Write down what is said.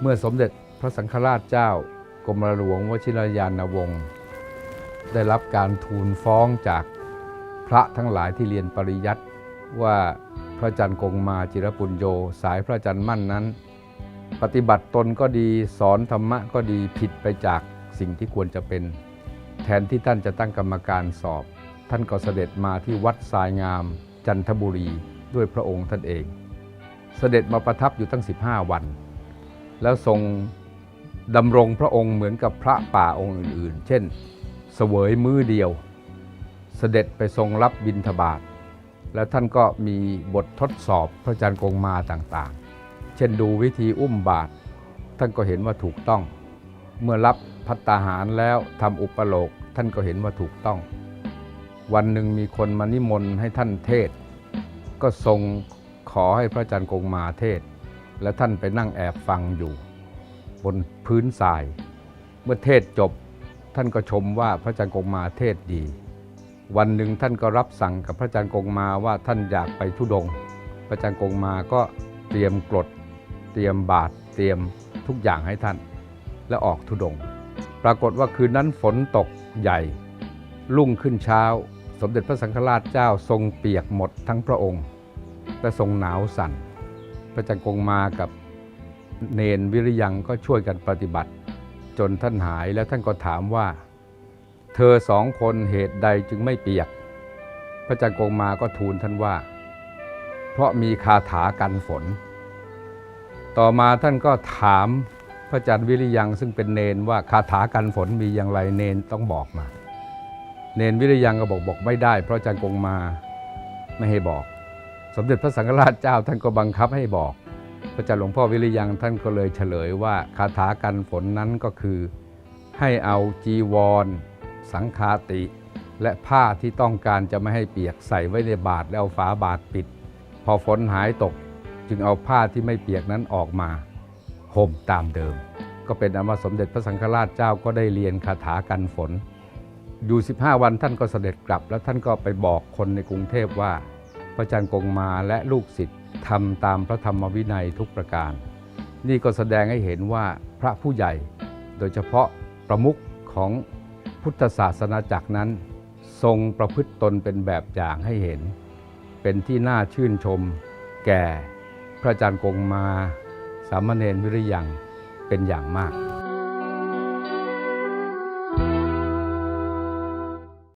เมื่อสมเด็จพระสังฆราชเจ้ากรมหลวงวชิรยานวงศ์ได้รับการทูลฟ้องจากพระทั้งหลายที่เรียนปริยัติว่าพระจันทร์กงมาจิรปุญโยสายพระจันทร์มั่นนั้น ปฏิบัติตนก็ดีสอนธรรมะก็ดีผิดไปจากสิ่งที่ควรจะเป็น แทนที่ท่านจะตั้งกรรมการสอบ ท่านก็เสด็จมาที่วัดทรายงาม จันทบุรีด้วยพระองค์ท่านเอง เสด็จมาประทับอยู่ตั้ง 15 วัน แล้วทรงดำรงพระองค์เหมือนกับพระป่าองค์อื่น ๆ เช่น เสวยมือเดียว เสด็จไปทรงรับบิณฑบาต แล้วท่านก็มีบททดสอบพระจันทร์กงมาต่างๆ เช่นดูวิธีอุ้มบาตรท่านก็เห็นว่าถูกต้อง เมื่อรับพัตตาหารแล้วทำอุปโลกท่านก็เห็นว่าถูกต้อง วันหนึ่งมีคนมานิมนต์ให้ท่านเทศ ก็ทรงขอให้พระจันทร์กงมาเทศ และท่านไปนั่งแอบฟังอยู่ บนพื้นทราย เมื่อเทศจบท่านก็ชมว่าพระจันทร์กงมาเทศดี วันหนึ่งท่านก็รับสั่งกับพระจันทร์กงมาว่าท่านอยากไปทุดง พระจันทร์กงมาก็เตรียมกรดเตรียมบาตรเตรียมทุกอย่างให้ท่าน และออกทุดง ปรากฏว่าคืนนั้นฝนตกใหญ่ รุ่งขึ้นเช้า สมเด็จพระสังฆราชเจ้าทรงเปียกหมดทั้งพระองค์และทรงหนาวสั่น พระจันทร์กงมากับเนนวิริยังก็ช่วยกันปฏิบัติ จนท่านหายแล้วท่านก็ถามว่า เธอสองคนเหตุใดจึงไม่เปียก พระจันทร์กงมาก็ทูลท่านว่า เพราะมีคาถากันฝน ต่อมาท่านก็ถามพระจันทร์วิริยังซึ่งเป็นเนนว่าคาถากันฝนมีอย่างไรเนนต้องบอกมา เนนวิริยังก็บอกบอกไม่ได้ เพราะจารย์กงมาไม่ให้บอก สมเด็จพระสังฆราชเจ้าท่านก็บังคับให้บอก พระเจ้าหลวงพ่อวิริยังท่านก็เลยเฉลยว่าคาถากันฝนนั้นก็คือ ให้เอาจีวร สังคาติ และผ้าที่ต้องการจะไม่ให้เปียกใส่ไว้ในบาตรแล้วเอาฝาบาตรปิด พอฝนหายตก จึงเอาผ้าที่ไม่เปียกนั้นออกมาห่มตามเดิม ก็เป็นอันว่าสมเด็จพระสังฆราชเจ้าก็ได้เรียนคาถากันฝน อยู่ 15 วันท่านก็เสด็จกลับ แล้วท่านก็ไปบอกคนในกรุงเทพว่า พระจันทร์กงมาและลูกศิษย์ทำตามพระธรรมวินัยทุกประการ นี่ก็แสดงให้เห็นว่าพระผู้ใหญ่ โดยเฉพาะประมุขของพุทธศาสนาจักรนั้น ทรงประพฤติตนเป็นแบบอย่างให้เห็น เป็นที่น่าชื่นชม แก่พระอาจารย์กงมา สามเณรวิริยังเป็นอย่างมาก